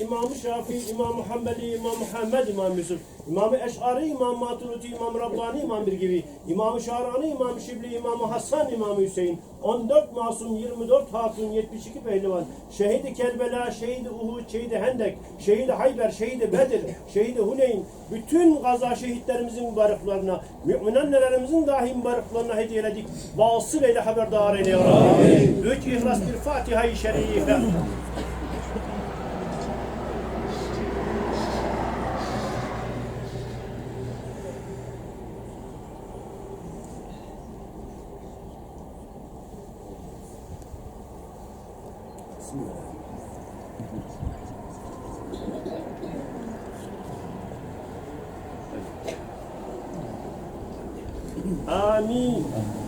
İmam-ı Şafii, İmam-ı Hanbeli, İmam Muhammed, İmam Yusuf, İmam-ı Eş'ari, İmam Maturidi, İmam Rabbani, İmam Birgivi, İmam-ı Şahrani, İmam Şibli, İmam Hasan, İmam Hüseyin, 14 masum, 24 hatun, 72 pehlivan, şehidi Kerbela, şehidi Uhud, şehidi Hendek, şehidi Hayber, şehidi Bedir, şehidi Huneyn, bütün gaza şehitlerimizin mübareklerine, mümin annelerimizin dahi mübareklerine hediyeledik. Vasıl eyle haberdar eyle ya. Üç ihlas bir Fatiha-i Şerife. 있습니다. 아니.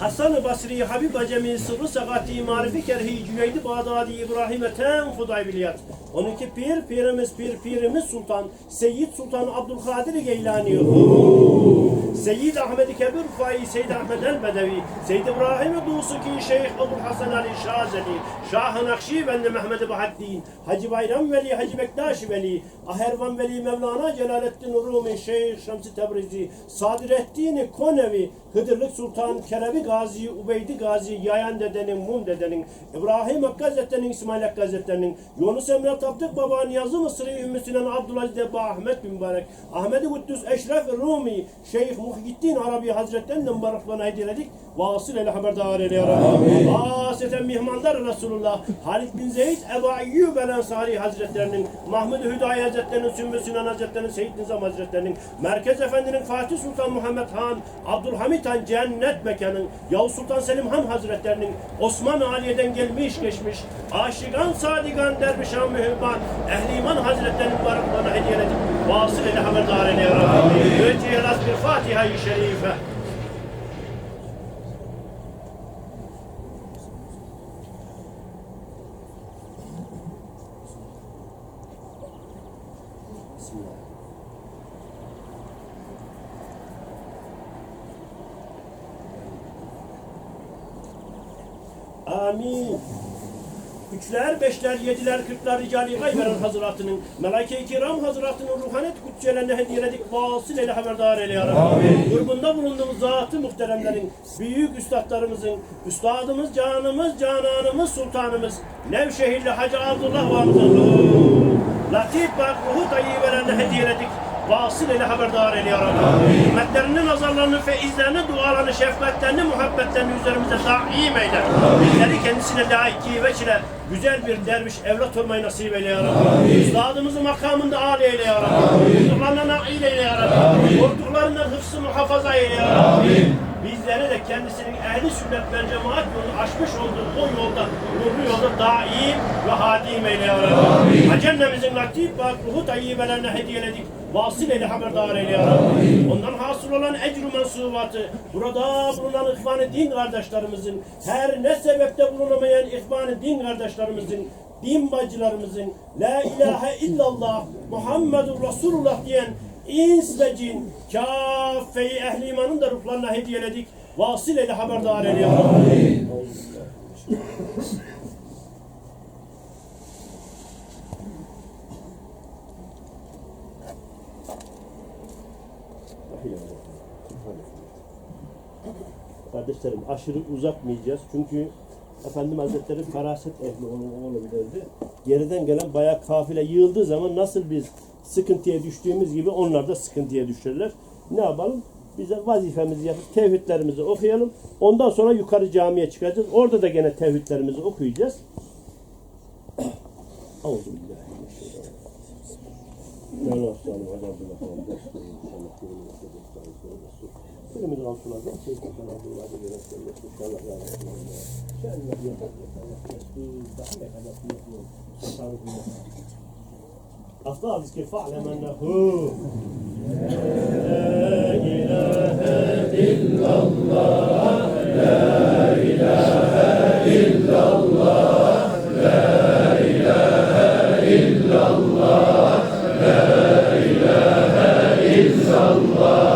Hasan-ı Basri, Habib Acemi, Sırrı Sakati, Marifi Kerhi, Cüneydi Bağdadi, İbrahim Ethem, Huday Biliyat. 12 pir, pirimiz pir, pirimiz sultan, Seyyid Sultan Abdülkadir Geylani. Seyyid Ahmed Kebir Rufai, Seyyid Ahmed el Bedevi, Seyyid İbrahim Dusuki, Şeyh Abdül Hasan Ali Şazeli, Şah-ı Nakşibendi Mehmed Bahaddin, Hacı Bayram Veli, Hacı Bektaş Veli, Ahervan Veli Mevlana Celaleddin Rumi, Şeyh Şemsi Tebrizi, Sadireddin Konevi, Hıdırlık Sultan Kerevi Gazi, Ubeydi Gazi, Yayan dedenin, Mum dedenin, İbrahim Hakkı Hazretleri'nin, İsmail Hakkı Hazretleri'nin, Yunus Emre Taptık Baba, Niyazı Mısri, Ümmü Sinan, Abdülaziz Debba, Ahmet bin Mübarek, Ahmet-i Kuddüs, Eşref Rumi, Şeyh Muhyiddin Arabi Hazretleri'nin mübareklerine hediyeledik. Vasıl ile haberdar eyle ya Rabbi. Mihmandar Resulullah, Halid bin Zeyd, Ebu Eyyub el Ensari Hazretlerinin, Mahmud Hüdayi Hazretlerinin, Sümbül Sinan Hazretlerinin, Seyyid Nizam Hazretlerinin, Merkez Efendi'nin, Fatih Sultan Muhammed Han, Han Cennet Mekan'ın, Yavuz Sultan Selim Han Hazretlerinin, Osman Aliye'den gelmiş geçmiş, Aşigan Sadigan Dervişan Mühibban, Ehli İman Hazretlerinin mübareklerine hediyeledik. Vasıl ile haberdar eyle ya Rabbi. Yüce bir Fatiha-i Şerife. Bismillah. Amin. Üçler, beşler, yediler, kırklar ricali gayberen hazıratının, melaike-i kiram hazıratının ruhanet kutçelerine hediyeledik, vasıl ile haberdar eyle ya Rabbi. Kurbunda bulunduğumuz zatı muhteremlerin, büyük üstadlarımızın, üstadımız, canımız, cananımız, sultanımız, Nevşehirli Hacı Abdullah Vamzın, Latif bak ruhu tayyibelerine hediyeledik, vasıl ile haberdar eyle ya Rabbi. Nazarlarını, feyizlerini, dualarını, şefkatlerini, muhabbetlerini üzerimize daim eyle. Bizleri kendisine layık ve çile güzel bir derviş evlat olmayı nasip eyle ya Rabbi. Üstadımızı makamında âli eyle ya Rabbi. Orduklarına nail eyle ya Rabbi. Orduklarından hıfzı muhafaza eyle ya Rabbi. Bizleri de kendisinin ehli sünnet ve cemaat yolu açmış olduğu o yolda, nurlu yolda daim ve hadim eyle ya Rabbi. Hacennemizin latif bak ruhu tayyibelerine hediyeledik. Vasıl eyle haberdar eyle ya. Ondan hasıl olan ecru mensubatı, burada bulunan ihvan-ı din kardeşlerimizin, her ne sebepte bulunamayan ihvan-ı din kardeşlerimizin, din bacılarımızın, La ilahe illallah, Muhammedur Resulullah diyen ins ve cin, kâffe-i ehli imanın da ruhlarına hediyeledik. Vasıl eyle haberdar eyle ya Rabbi. Kardeşlerim aşırı uzatmayacağız çünkü Efendim Hazretleri faraset ehli onun oğlu bilirdi. Geriden gelen bayağı kafile yığıldığı zaman nasıl biz sıkıntıya düştüğümüz gibi onlar da sıkıntıya düşerler. Ne yapalım? Bize vazifemizi yapıp tevhidlerimizi okuyalım. Ondan sonra yukarı camiye çıkacağız. Orada da gene tevhidlerimizi okuyacağız. Euzubillahimineşşeytanirracim. Canı aslanım, adamına kardeşlerim, inşallah kimin nasip ettiğiniz olsun. Filmin Rasuladan sevdikten Abdullah'ı yönetmemiz inşallah ya Resulallah. Şenle yeter yeter yeter. Daha ne kadar kıymetli tasarruf أفضل ذكر فاعلم أنه لا إله إلا الله لا إله إلا الله Allah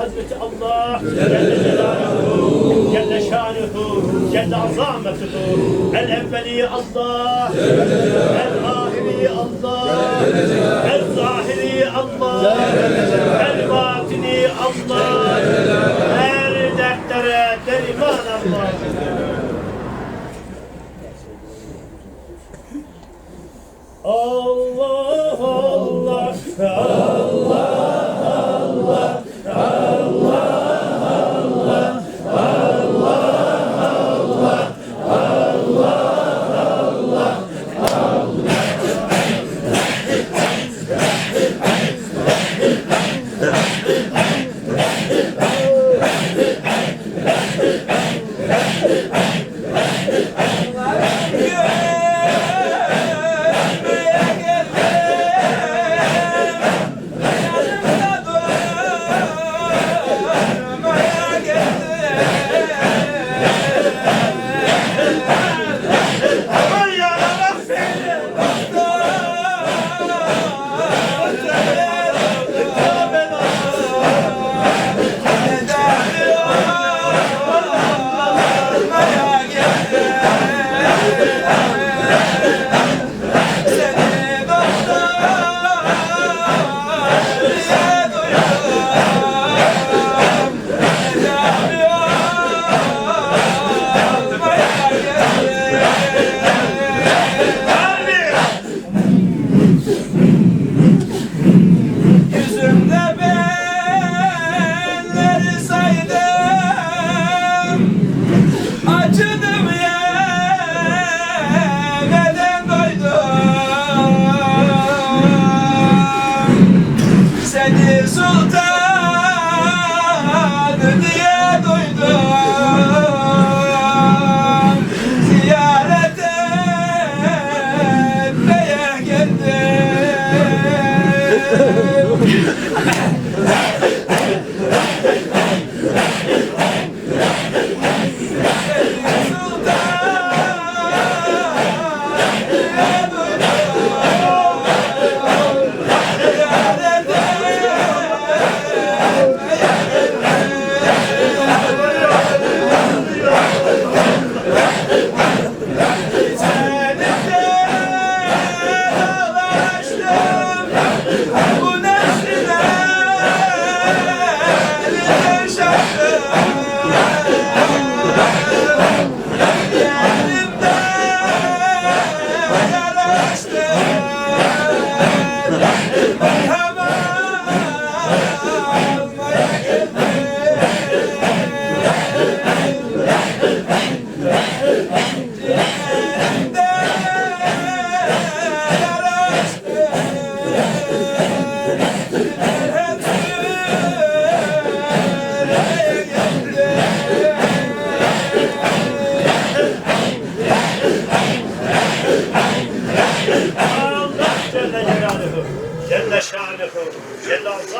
Hazreti Allah. Celle Celaluhu Celle Şanuhu Celle Azametuhu El evveli Allah El ahiri Allah El zahiri Allah El batini Allah. Her dertlere derman Allah Allah. Allah Allah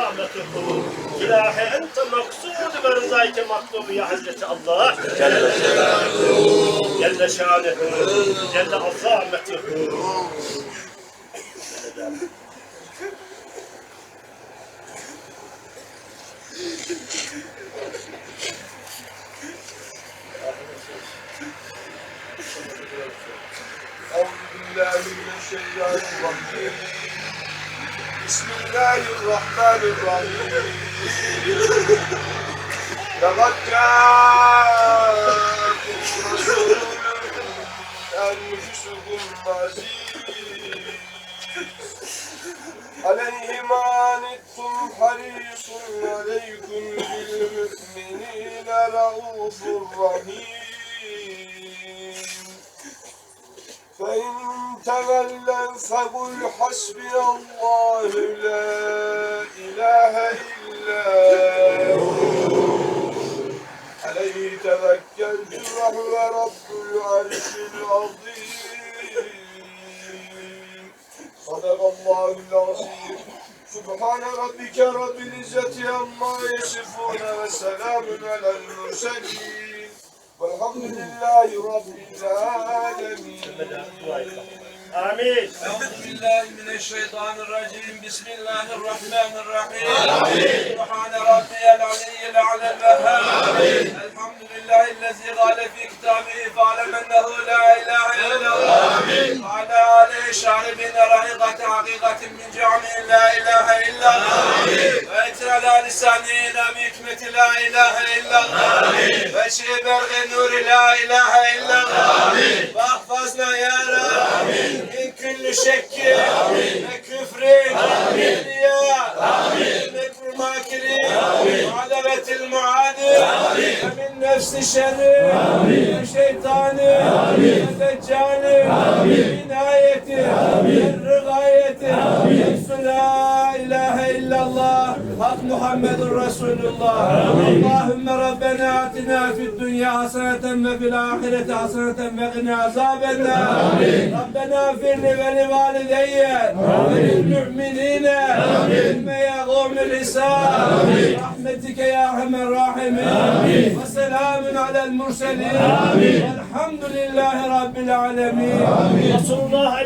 Celle Azametuhu İlahi ente maksud ve rızayke maklubu ya Hazreti Allah Celle Celaluhu Celle Şanuhu Celle Azametuhu أعوذ بالله من الشيطان الرجيم بسم الله الرحمن الرحيم. لقد جاءكم رسول أنفسكم عزيز عليه ما عنتم حريص عليكم بالمؤمنين رؤوف رحيم فإن تولوا فقل حسبي الله لا إله إلا هو عليه توكلت وهو رب العرش العظيم صدق الله العظيم سبحان ربك رب العزة عما يصفون وسلام على المرسلين والحمد لله رب العالمين. Amin. أعوذ بالله من الشيطان الرجيم. بسم الله الرحمن الرحيم. سبحان ربي العلي الأعلى الوهاب. الحمد لله الذي قال في كتابه فاعلم أنه لا إله إلا الله وعلى آله شاربين رهيقة حقيقة من جعمه لا إله إلا الله. ويتر على لسانه بحكمة لا إله إلا الله. وشي برغ نور لا إله إلا الله واحفظنا يا رب من كل شك وكفر ورياء ومكر الماكرين وعدوة المعادي ومن نفس الشر والشيطان والدجال من آيته Muhammedun Resulullah. Allahümme Rabbena atina fid dünya haseneten ve fil ahireti haseneten ve gına azabena. Rabbena firli ve li valideyye. Ve lil mü'minine. Ve yağumil lisan. Rahmetike ya erhamen rahimin. Ve selamun alel murselin. Velhamdülillahi rabbil alemin. Resulullah